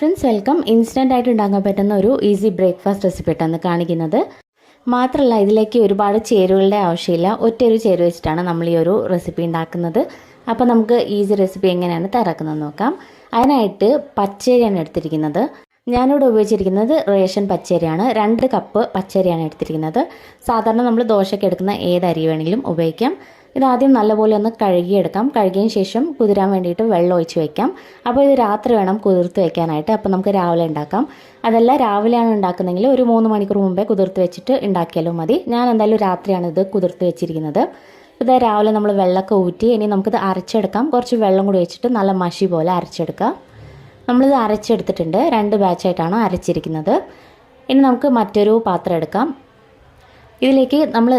Friends welcome instant ആയിട്ട് ഉണ്ടാക്കാൻ പറ്റുന്ന ഒരു ഈസി ബ്രേക്ക്ഫാസ്റ്റ് റെസിപ്പി ആയിട്ടാണ് കാണിക്കുന്നത്. മാത്രമല്ല ഇതിലേക്ക് ഒരുപാട് ചേരുവകളുടെ ആവശ്യമില്ല. ഒറ്റ ഒരു ചേരുവ വെച്ചിട്ടാണ് നമ്മൾ ഈ ഒരു റെസിപ്പി ഉണ്ടാക്കുന്നത്. അപ്പോൾ നമുക്ക് ഈസി റെസിപ്പി എങ്ങനെയാണ് തയ്യാറാക്കുന്നത് നോക്കാം. അതിനായിട്ട് പച്ചരിയാണ് എടുത്തിരിക്കുന്നത്. ഞാനിവിടെ ഉപയോഗിച്ചിരിക്കുന്നത് റേഷൻ പച്ചരിയാണ്. രണ്ട് കപ്പ് പച്ചരിയാണ് എടുത്തിരിക്കുന്നത്. സാധാരണ നമ്മൾ ദോശയ്ക്ക് എടുക്കുന്ന ഏത് അരി വേണമെങ്കിലും ഉപയോഗിക്കാം. ഇതാദ്യം നല്ലപോലെ ഒന്ന് കഴുകിയെടുക്കാം. കഴുകിയതിന് ശേഷം കുതിരാൻ വേണ്ടിയിട്ട് വെള്ളം ഒഴിച്ച് വയ്ക്കാം അപ്പോൾ ഇത് രാത്രി വേണം കുതിർത്ത് വയ്ക്കാനായിട്ട് അപ്പോൾ നമുക്ക് രാവിലെ ഉണ്ടാക്കാം. അതല്ല രാവിലെയാണ് ഉണ്ടാക്കുന്നതെങ്കിൽ ഒരു മൂന്ന് മണിക്കൂർ മുമ്പേ കുതിർത്ത് വെച്ചിട്ട് ഉണ്ടാക്കിയാലും മതി. ഞാൻ എന്തായാലും രാത്രിയാണ് ഇത് കുതിർത്ത് വെച്ചിരിക്കുന്നത്. ഇത് രാവിലെ നമ്മൾ വെള്ളമൊക്കെ ഊറ്റി ഇനി നമുക്കിത് അരച്ചെടുക്കാം. കുറച്ച് വെള്ളം കൂടി വെച്ചിട്ട് നല്ല മഷി പോലെ അരച്ചെടുക്കാം നമ്മളിത് അരച്ചെടുത്തിട്ടുണ്ട്. രണ്ട് ബാച്ചായിട്ടാണ് അരച്ചിരിക്കുന്നത്. ഇനി നമുക്ക് മറ്റൊരു പാത്രം എടുക്കാം. ഇതിലേക്ക് നമ്മൾ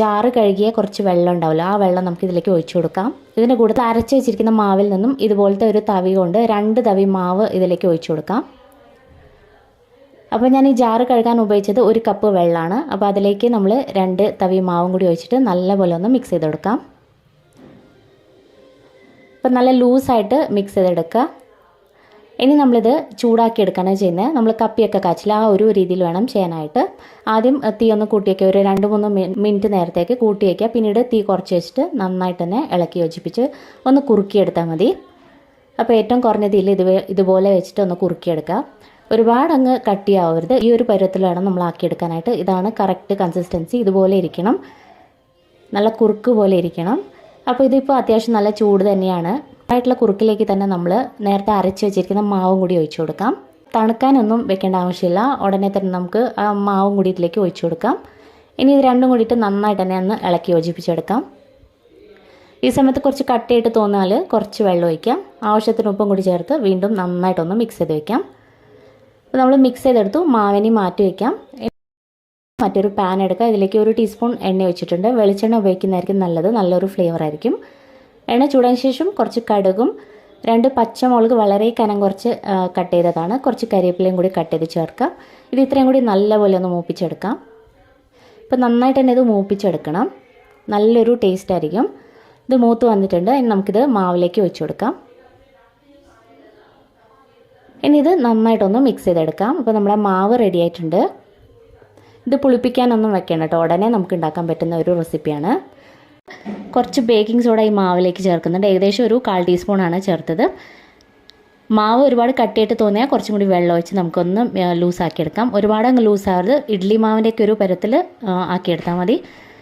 ജാറ് കഴുകിയ കുറച്ച് വെള്ളം ഉണ്ടാവില്ല. ആ വെള്ളം നമുക്ക് ഇതിലേക്ക് ഒഴിച്ചു കൊടുക്കാം. ഇതിന്റെ കൂടെ അരച്ച് വെച്ചിരിക്കുന്ന മാവിൽ നിന്നും ഇതുപോലത്തെ ഒരു തവി കൊണ്ട് രണ്ട് തവി മാവ് ഇതിലേക്ക് ഒഴിച്ചു കൊടുക്കാം. അപ്പോൾ ഞാൻ ഈ ജാറ് കഴുകാൻ ഉപയോഗിച്ചത് ഒരു കപ്പ് വെള്ളമാണ് അപ്പോൾ അതിലേക്ക് നമ്മൾ രണ്ട് തവി മാവും കൂടി ഒഴിച്ചിട്ട് നല്ലപോലെ ഒന്ന് മിക്സ് ചെയ്ത് കൊടുക്കാം. അപ്പോൾ നല്ല ലൂസായിട്ട് മിക്സ് ചെയ്തെടുക്കുക. ഇനി നമ്മളിത് ചൂടാക്കി എടുക്കുകയാണ് ചെയ്യുന്നത് നമ്മൾ കപ്പിയൊക്കെ കാച്ചില്ല ആ ഒരു രീതിയിൽ വേണം ചെയ്യാനായിട്ട്. ആദ്യം തീ ഒന്ന് കൂട്ടിയൊക്കെ. ഒരു രണ്ട് മൂന്ന് മിനിറ്റ് നേരത്തേക്ക് കൂട്ടി വയ്ക്കുക പിന്നീട് തീ കുറച്ച് വെച്ചിട്ട് നന്നായിട്ട് തന്നെ ഇളക്കി യോജിപ്പിച്ച് ഒന്ന് കുറുക്കിയെടുത്താൽ മതി. അപ്പോൾ ഏറ്റവും കുറഞ്ഞ തീയിൽ ഇത് ഇതുപോലെ വെച്ചിട്ട് ഒന്ന് കുറുക്കിയെടുക്കുക ഒരുപാട് അങ്ങ് കട്ടിയാവരുത്. ഈ ഒരു പരുവത്തിൽ വേണം നമ്മൾ ആക്കിയെടുക്കാനായിട്ട്. ഇതാണ് കറക്റ്റ് കൺസിസ്റ്റൻസി. ഇതുപോലെ ഇരിക്കണം. നല്ല കുറുക്ക് പോലെ ഇരിക്കണം. അപ്പോൾ ഇതിപ്പോൾ അത്യാവശ്യം നല്ല ചൂട് തന്നെയാണ്. ആയിട്ടുള്ള കുറുക്കിലേക്ക് തന്നെ നമ്മൾ നേരത്തെ അരച്ച് വെച്ചിരിക്കുന്ന മാവും കൂടി ഒഴിച്ചു കൊടുക്കാം. തണുക്കാനൊന്നും വെക്കേണ്ട ആവശ്യമില്ല. ഉടനെ തന്നെ നമുക്ക് ആ മാവും കൂടി ഇതിലേക്ക് ഒഴിച്ചു കൊടുക്കാം. ഇനി ഇത് രണ്ടും കൂടിയിട്ട് നന്നായിട്ട് തന്നെ ഒന്ന് ഇളക്കി യോജിപ്പിച്ചെടുക്കാം. ഈ സമയത്ത് കുറച്ച് കട്ടിയായിട്ട് തോന്നാൽ കുറച്ച് വെള്ളം ഒഴിക്കാം. ആവശ്യത്തിന് ഉപ്പും കൂടി ചേർത്ത് വീണ്ടും നന്നായിട്ടൊന്ന് മിക്സ് ചെയ്ത് വെക്കാം. അപ്പോൾ നമ്മൾ മിക്സ് ചെയ്തെടുത്തു. മാവിനി മാറ്റി വയ്ക്കാം മറ്റൊരു പാൻ എടുക്കുക ഇതിലേക്ക് ഒരു ടീസ്പൂൺ എണ്ണ വെച്ചിട്ടുണ്ട് വെളിച്ചെണ്ണ ഉപയോഗിക്കുന്നതായിരിക്കും നല്ലത്. നല്ലൊരു ഫ്ലേവർ ആയിരിക്കും. എണ്ണ ചൂടാൻ ശേഷം കുറച്ച് കടുകും രണ്ട് പച്ചമുളക് വളരെ കനം കുറച്ച് കട്ട് ചെയ്തതാണ്. കുറച്ച് കരിവേപ്പിലയും കൂടി കട്ട് ചെയ്ത് ചേർക്കാം. ഇത് ഇത്രയും കൂടി നല്ലപോലെ ഒന്ന് മൂപ്പിച്ചെടുക്കാം. ഇപ്പം നന്നായിട്ട് തന്നെ ഇത് മൂപ്പിച്ചെടുക്കണം. നല്ലൊരു ടേസ്റ്റ് ആയിരിക്കും. ഇത് മൂത്ത് വന്നിട്ടുണ്ട്. ഇനി നമുക്കിത് മാവിലേക്ക് ഒഴിച്ചു കൊടുക്കാം. ഇനി ഇത് നന്നായിട്ടൊന്ന് മിക്സ് ചെയ്തെടുക്കാം. അപ്പോൾ നമ്മുടെ മാവ് റെഡി ആയിട്ടുണ്ട്. ഇത് പുളിപ്പിക്കാനൊന്നും വെക്കണം കേട്ടോ. ഉടനെ നമുക്ക് ഉണ്ടാക്കാൻ പറ്റുന്ന ഒരു റെസിപ്പിയാണ് കുറച്ച് ബേക്കിംഗ് സോഡ ഈ മാവിലേക്ക് ചേർക്കുന്നുണ്ട്. ഏകദേശം ഒരു കാൽ ടീസ്പൂണാണ് ചേർത്തത്. മാവ് ഒരുപാട് കട്ടിയായിട്ട് തോന്നിയാൽ കുറച്ചും കൂടി വെള്ളം ഒഴിച്ച് നമുക്കൊന്ന് ലൂസാക്കിയെടുക്കാം ഒരുപാട് അങ്ങ് ലൂസാവരുത് ഇഡ്ഡലി മാവിന്റെയൊക്കെ ഒരു പരത്തിൽ ആക്കിയെടുത്താൽ മതി.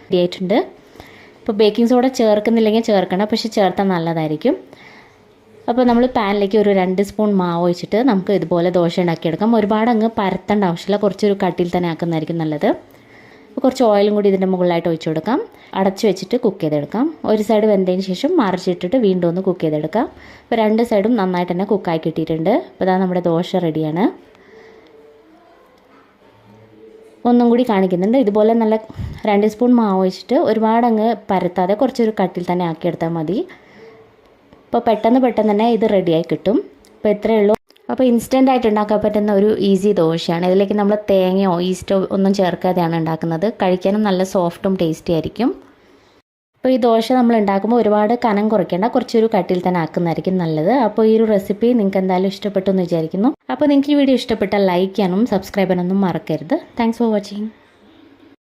റെഡിയായിട്ടുണ്ട് ഇപ്പോൾ ബേക്കിംഗ് സോഡ ചേർക്കുന്നില്ലെങ്കിൽ ചേർക്കണം. പക്ഷേ ചേർത്താൽ നല്ലതായിരിക്കും. അപ്പോൾ നമ്മൾ പാനിലേക്ക് ഒരു രണ്ട് സ്പൂൺ മാവ് ഒഴിച്ചിട്ട് നമുക്ക് ഇതുപോലെ ദോശ ഉണ്ടാക്കിയെടുക്കാം. ഒരുപാട് അങ്ങ് പരത്തേണ്ട ആവശ്യമില്ല. കുറച്ചൊരു കട്ടിയിൽ തന്നെ ആക്കുന്നതായിരിക്കും നല്ലത്. കുറച്ച് ഓയിലും കൂടി ഇതിന്റെ മുകളിലായിട്ട് ഒഴിച്ചു കൊടുക്കാം. അടച്ചു വെച്ചിട്ട് കുക്ക് ചെയ്തെടുക്കാം. ഒരു സൈഡ് വെന്തതിന് ശേഷം മറിച്ചിട്ടിട്ട് വീണ്ടും ഒന്ന് കുക്ക് ചെയ്തെടുക്കാം. അപ്പോൾ രണ്ട് സൈഡും നന്നായിട്ട് തന്നെ കുക്കായി കിട്ടിയിട്ടുണ്ട്. അപ്പോൾ ഇതാ നമ്മുടെ ദോശ റെഡിയാണ് ഒന്നും കൂടി കാണിക്കുന്നുണ്ട്. ഇതുപോലെ നല്ല രണ്ട് സ്പൂൺ മാവ് ഒഴിച്ചിട്ട് ഒരുപാട് അങ്ങ് പരത്താതെ കുറച്ചൊരു കട്ടിൽ തന്നെ ആക്കിയെടുത്താൽ മതി. അപ്പോൾ പെട്ടെന്ന് പെട്ടെന്ന് തന്നെ ഇത് റെഡിയായി കിട്ടും. അപ്പോൾ ഇത്രയേ ഉള്ളൂ. അപ്പോൾ ഇൻസ്റ്റന്റ് ആയിട്ട് ഉണ്ടാക്കാൻ പറ്റുന്ന ഒരു ഈസി ദോശയാണ്. ഇതിലേക്ക് നമ്മൾ തേങ്ങയോ ഈസ്റ്റോ ഒന്നും ചേർക്കാതെയാണ് ഉണ്ടാക്കുന്നത്. കഴിക്കാനും നല്ല സോഫ്റ്റും ടേസ്റ്റി ആയിരിക്കും. അപ്പോൾ ഈ ദോശ നമ്മൾ ഉണ്ടാക്കുമ്പോൾ ഒരുപാട് കനം കുറയ്ക്കേണ്ട കുറച്ചൊരു കട്ടിയിൽ തന്നെ ആക്കുന്നതായിരിക്കും നല്ലത്. അപ്പോൾ ഈ ഒരു റെസിപ്പി നിങ്ങൾക്ക് എന്തായാലും ഇഷ്ടപ്പെട്ടു എന്ന് വിചാരിക്കുന്നു. അപ്പോൾ നിങ്ങൾക്ക് ഈ വീഡിയോ ഇഷ്ടപ്പെട്ടാൽ ലൈക്ക് ചെയ്യാനും സബ്സ്ക്രൈബ് ചെയ്യാനൊന്നും മറക്കരുത്. Thanks for watching